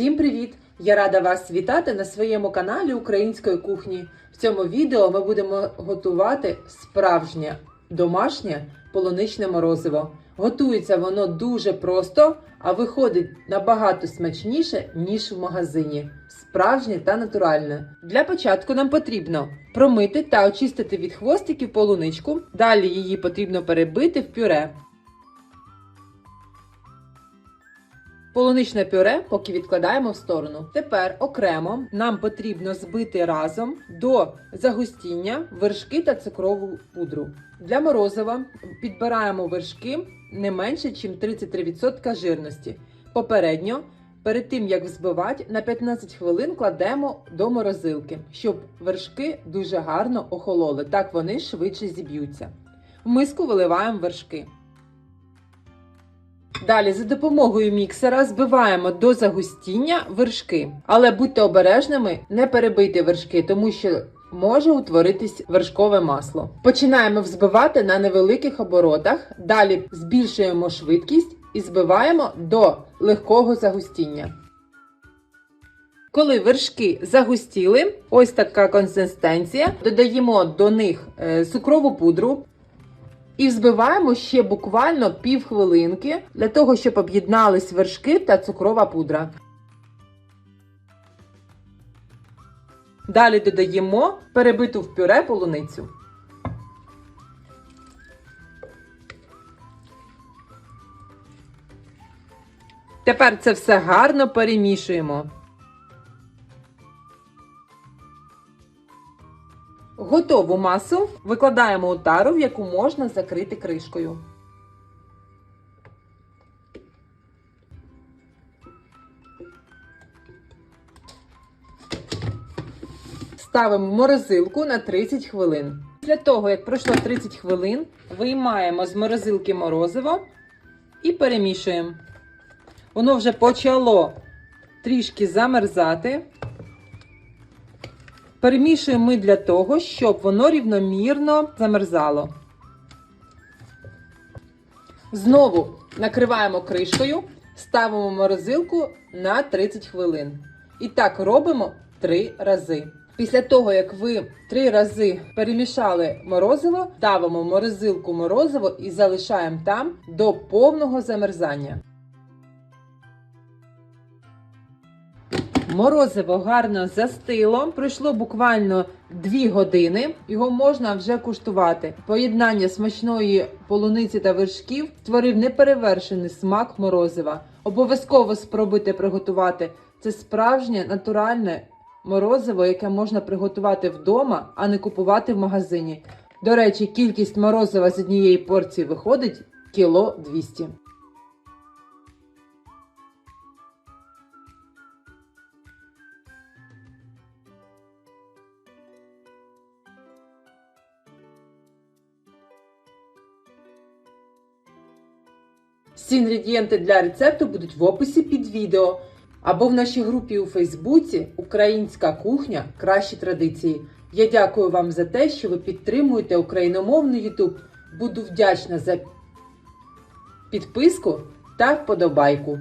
Всім привіт! Я рада вас вітати на своєму каналі Української кухні. В цьому відео ми будемо готувати справжнє домашнє полуничне морозиво. Готується воно дуже просто, а виходить набагато смачніше, ніж в магазині. Справжнє та натуральне. Для початку нам потрібно промити та очистити від хвостиків полуничку. Далі її потрібно перебити в пюре. Полуничне пюре поки відкладаємо в сторону. Тепер окремо нам потрібно збити разом до загустіння вершки та цукрову пудру. Для морозива підбираємо вершки не менше, ніж 33% жирності. Попередньо, перед тим як взбивати, на 15 хвилин кладемо до морозилки, щоб вершки дуже гарно охололи. Так вони швидше зіб'ються. В миску виливаємо вершки. Далі за допомогою міксера збиваємо до загустіння вершки. Але будьте обережними, не перебийте вершки, тому що може утворитись вершкове масло. Починаємо взбивати на невеликих оборотах. Далі збільшуємо швидкість і збиваємо до легкого загустіння. Коли вершки загустіли, ось така консистенція, додаємо до них е, цукрову пудру, і взбиваємо ще буквально пів хвилинки для того, щоб об'єднались вершки та цукрова пудра. Далі додаємо перебиту в пюре полуницю. Тепер це все гарно перемішуємо. Готову масу викладаємо у тару, в яку можна закрити кришкою. Ставимо в морозилку на 30 хвилин. Після того, як пройшло 30 хвилин, виймаємо з морозилки морозиво і перемішуємо. Воно вже почало трішки замерзати. Перемішуємо ми для того, щоб воно рівномірно замерзало. Знову накриваємо кришкою, ставимо морозилку на 30 хвилин. І так робимо 3 рази. Після того, як ви 3 рази перемішали морозиво, ставимо морозилку морозиво і залишаємо там до повного замерзання. Морозиво гарно застило. Пройшло буквально 2 години. Його можна вже куштувати. Поєднання смачної полуниці та вершків створив неперевершений смак морозива. Обов'язково спробуйте приготувати це справжнє натуральне морозиво, яке можна приготувати вдома, а не купувати в магазині. До речі, кількість морозива з однієї порції виходить кіло 200. Всі інгредієнти для рецепту будуть в описі під відео або в нашій групі у Фейсбуці Українська кухня кращі традиції. Я дякую вам за те, що ви підтримуєте україномовний YouTube. Буду вдячна за підписку та вподобайку.